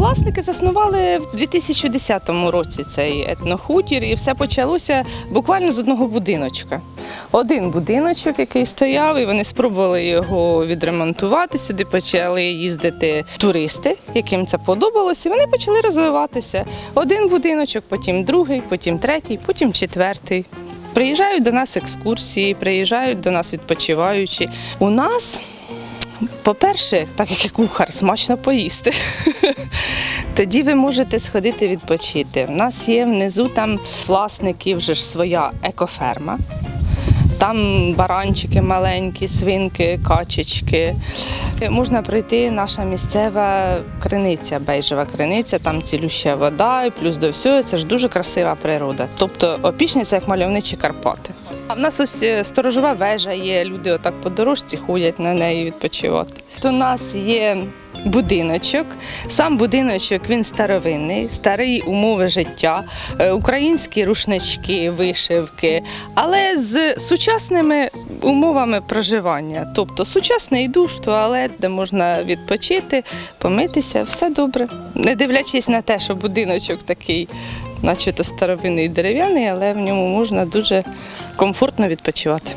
Власники заснували в 2010 році цей етнохутір, і все почалося буквально з одного будиночка. Один будиночок, який стояв, і вони спробували його відремонтувати. Сюди почали їздити туристи, яким це подобалося, і вони почали розвиватися. Один будиночок, потім другий, потім третій, потім четвертий. Приїжджають до нас екскурсії, приїжджають до нас відпочиваючі. У нас по-перше, так як і кухар, смачно поїсти. Тоді ви можете сходити відпочити. У нас є внизу там власники вже ж своя екоферма. Там баранчики маленькі, свинки, качечки. Можна пройти наша місцева криниця, бейжева криниця, там цілюща вода, і плюс до всього це ж дуже красива природа. Тобто опішня це як мальовничі Карпати. А в нас ось е, сторожова вежа є, люди отак по дорожці ходять на неї відпочивати. У нас є будиночок. Сам будиночок він старовинний, старі умови життя, е, українські рушнички, вишивки, але з сучасними умовами проживання. Тобто сучасний душ, туалет, де можна відпочити, помитися, все добре. Не дивлячись на те, що будиночок такий, начебто старовинний дерев'яний, але в ньому можна дуже комфортно відпочивати.